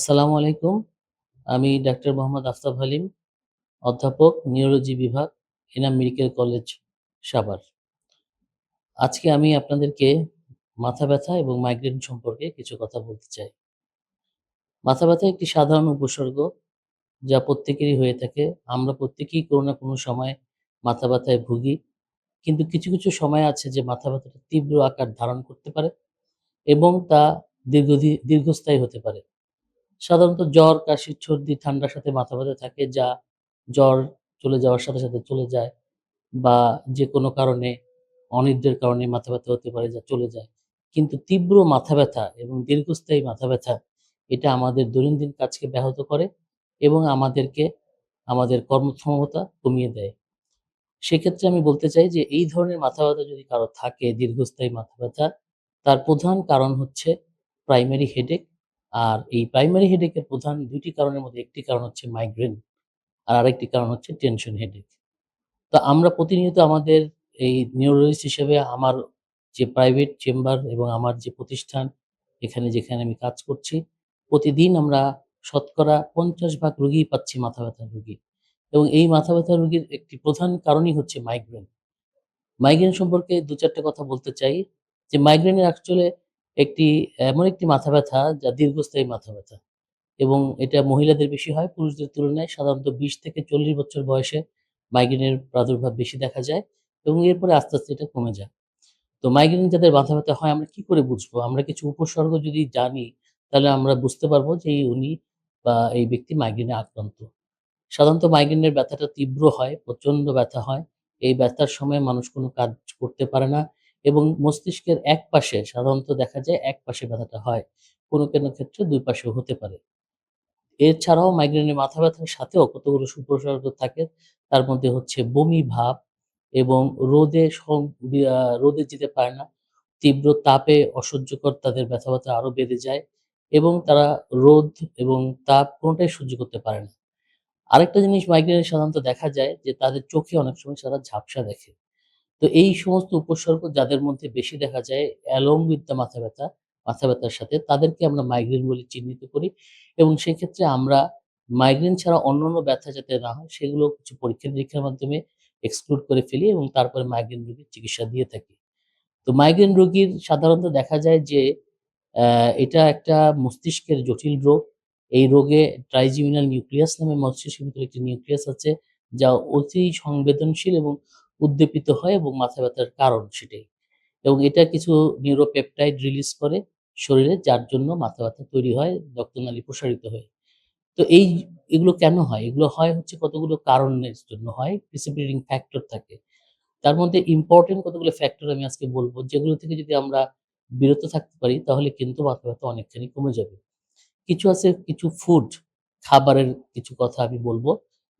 আসসালামু আলাইকুম। আমি ডাক্তার মোহাম্মদ আফতাব হালিম, অধ্যাপক নিউরোলজি বিভাগ, এনাম মেডিকেল কলেজ, সাভার। আজকে আমি আপনাদেরকে মাথা ব্যথা এবং মাইগ্রেন সম্পর্কে কিছু কথা বলতে চাই। মাথা ব্যথা একটি সাধারণ উপসর্গ যা প্রত্যেকেরই হয়ে থাকে। আমরা প্রত্যেকেই কোনো না কোনো সময় মাথা ব্যথায় ভুগি। কিন্তু কিছু, কিছু সময় আছে যে মাথা ব্যথাটা তীব্র আকার ধারণ করতে পারে এবং তা দীর্ঘদি দীর্ঘস্থায়ী হতে পারে। সাধারণত জ্বর, কাশি, সর্দি, ঠান্ডার সাথে মাথা ব্যথা থাকে যা জ্বর চলে যাওয়ার সাথে, সাথে চলে যায় বা যে কোনো কারণে অনিদ্রের কারণে মাথা ব্যথা হতে পারে যা চলে যায়। কিন্তু তীব্র মাথা ব্যথা এবং দীর্ঘস্থায়ী মাথা ব্যথা এটা আমাদের দৈনন্দিন কাজকে ব্যাহত করে এবং আমাদেরকে আমাদের কর্মক্ষমতা কমিয়ে দেয়। সেক্ষেত্রে আমি বলতে চাই যে এই ধরনের মাথা ব্যথা যদি কারও থাকে দীর্ঘস্থায়ী মাথা ব্যথা, তার প্রধান কারণ হচ্ছে প্রাইমারি হেডেক। আর এই প্রাইমারি হেডেকের প্রধান ২ টি কারণের মধ্যে একটি কারণ হচ্ছে মাইগ্রেন। আর আরেকটি কারণ হচ্ছে টেনশন হেডেক। তো আমরা প্রতিনিয়ত আমাদের এই নিউরোলজিস্ট হিসেবে আমার যে প্রাইভেট চেম্বার এবং আমার যে প্রতিষ্ঠান এখানে যেখানে আমি কাজ করছি, প্রতিদিন আমরা শতকরা ৫০ ভাগ রোগীই পাচ্ছি মাথা ব্যথার রোগী। এবং এই মাথা ব্যথার রুগীর একটি প্রধান কারণই হচ্ছে মাইগ্রেন। মাইগ্রেন সম্পর্কে ২-৪ টা কথা বলতে চাই যে মাইগ্রেনের অ্যাকচুয়ালি একটি এমন একটি মাথা ব্যথা যা দীর্ঘস্থায়ী মাথা ব্যথা এবং এটা মহিলাদের বেশি হয় পুরুষদের তুলনায় সাধারণত ২০ থেকে ৪০ বছর বয়সে মাইগ্রেনের প্রাদুর্ভাব বেশি দেখা যায় এবং এরপরে আস্তে, আস্তে এটা কমে যায়। তো মাইগ্রেন যাদের মাথা ব্যথা হয় আমরা কি করে বুঝব? আমরা কিছু উপসর্গ যদি জানি তাহলে আমরা বুঝতে পারব যে উনি বা এই ব্যক্তি মাইগ্রেনে আক্রান্ত। সাধারণত মাইগ্রেনের ব্যথাটা তীব্র হয়, প্রচণ্ড ব্যথা হয়। এই ব্যথার সময় মানুষ কোনো কাজ করতে পারে না এবং মস্তিষ্কের এক পাশে সাধারণত দেখা যায় এক পাশে ব্যথাটা হয়। কোনো, কোনো ক্ষেত্রে দুই পাশেও হতে পারে। এছাড়াও মাইগ্রেনের মাথা ব্যথার সাথেও কতগুলো উপসর্গ থাকে। তার মধ্যে হচ্ছে বমি ভাব এবং রোদে রোদে যেতে পারে না। তীব্র তাপে অসহ্যকর তাদের ব্যথা, ব্যথা আরও বেড়ে যায় এবং তারা রোদ এবং তাপ কোনোটাই সহ্য করতে পারে না। আরেকটা জিনিস মাইগ্রেনের সাধারণত দেখা যায় যে তাদের চোখে অনেক সময় সারা ঝাপসা দেখে। তো এই সমস্ত উপসর্গ যাদের মধ্যে বেশি দেখা যায় the মাথা ব্যথা, মাথা ব্যথার সাথে তাদেরকে আমরা মাইগ্রেন বলে চিহ্নিত করি এবং সেক্ষেত্রে আমরা মাইগ্রেন ছাড়া অন্যান্য ব্যথা যাতে না হয় সেগুলো কিছু পরীক্ষা-নিরীক্ষার মাধ্যমে এক্সক্লুড করে ফেলি এবং তারপরে মাইগ্রেন রোগীর চিকিৎসা দিয়ে থাকি। তো মাইগ্রেন রোগীর সাধারণত দেখা যায় যে এটা একটা মস্তিষ্কের জটিল রোগ। এই রোগে ট্রাইজেমিনাল নিউক্লিয়াস নামে মস্তিষ্কের ভিতরে একটি নিউক্লিয়াস আছে যা অতি সংবেদনশীল এবং উদ্দীপিত হয় এবং মাথা ব্যথার কারণ সেটাই। এবং এটা কিছু নিউরোপেপটাইড রিলিজ করে শরীরে যার জন্য মাথা ব্যথা তৈরি হয়, রক্তনালী প্রসারিত হয়ে। তো এই এগুলো কেন হয়? এগুলো হয় হচ্ছে কতগুলো কারণের জন্য হয়। প্রিসিপিটেটিং ফ্যাক্টর থাকে। তার মধ্যে ইম্পোর্টেন্ট কতগুলো ফ্যাক্টর আমি আজকে বলব যেগুলো থেকে যদি আমরা বিরত থাকতে পারি তাহলে কিন্তু মাথা ব্যথা অনেকখানি কমে যাবে। কিছু আছে কিছু ফুড, খাবারের কিছু কথা আমি বলব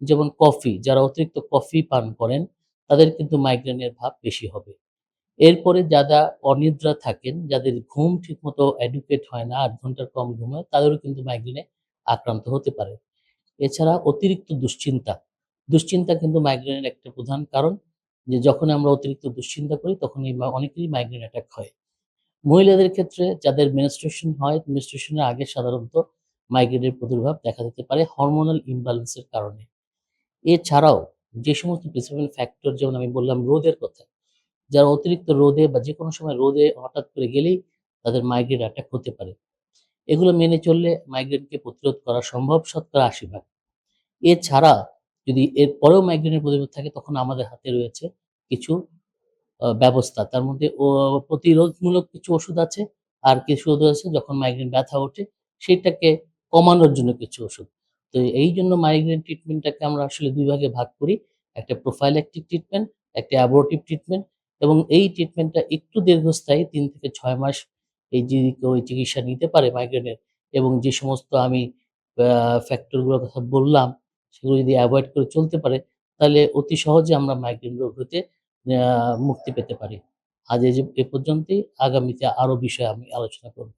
যেমন কফি, যারা অতিরিক্ত কফি পান করেন তাদের কিন্তু মাইগ্রেনের ভাব বেশি হবে। এরপরে যারা অনিদ্রা থাকেন, যাদের ঘুম ঠিকমতো অ্যাডুকেট হয় না, আট ঘণ্টার কম ঘুম হয় তাদেরও কিন্তু মাইগ্রেনে আক্রান্ত হতে পারে। এছাড়া অতিরিক্ত দুশ্চিন্তা, দুশ্চিন্তা কিন্তু মাইগ্রেনের একটা প্রধান কারণ যে যখন আমরা অতিরিক্ত দুশ্চিন্তা করি তখন এই অনেকেরই মাইগ্রেন অ্যাটাক হয়। মহিলাদের ক্ষেত্রে যাদের মেনস্ট্রুয়েশন হয়, মেনস্ট্রুয়েশন এর আগে সাধারণত মাইগ্রেনের প্রাদুর্ভাব দেখা দিতে পারে হরমোনাল ইমব্যালেন্স এর কারণে। এছাড়াও যে সমস্ত প্রিসিপিটেটিং ফ্যাক্টর যেমন আমি বললাম রোদের কথা। যারা অতিরিক্ত রোদে বা যেকোনো সময় রোদে হঠাৎ করে গেলেই তাদের মাইগ্রেন অ্যাটাক হতে পারে। এগুলো মেনে চললে মাইগ্রেনকে প্রতিরোধ করা সম্ভব, শতকরা ৮০ ভাগ। এছাড়া যদি এর পরেও মাইগ্রেনের প্রতিরোধ থাকে, তখন আমাদের হাতে রয়েছে কিছু ব্যবস্থা। তার মধ্যে ও, প্রতিরোধমূলক কিছু ওষুধ আছে, আর কিছু ওষুধ আছে যখন মাইগ্রেন ব্যথা ওঠে, সেটাকে কমানোর জন্য কিছু ওষুধ। তো এই জন্য মাইগ্রেন ট্রিটমেন্টটাকে আমরা আসলে দুই ভাগে ভাগ করি। একটা প্রোফাইল্যাকটিক ট্রিটমেন্ট, একটা অ্যাবর্টিভ ট্রিটমেন্ট এবং এই ট্রিটমেন্টটা একটু দীর্ঘস্থায়ী তিন থেকে ছয় মাস এই যে কেউ চিকিৎসা নিতে পারে মাইগ্রেনের এবং যে সমস্ত আমি ফ্যাক্টরগুলোর কথা বললাম সেগুলো যদি অ্যাভয়েড করে চলতে পারে তাহলে অতি সহজে আমরা মাইগ্রেন রোগ হতে মুক্তি পেতে পারি। আজ এ পর্যন্তই আগামীতে আরও বিষয়ে আমি আলোচনা করব।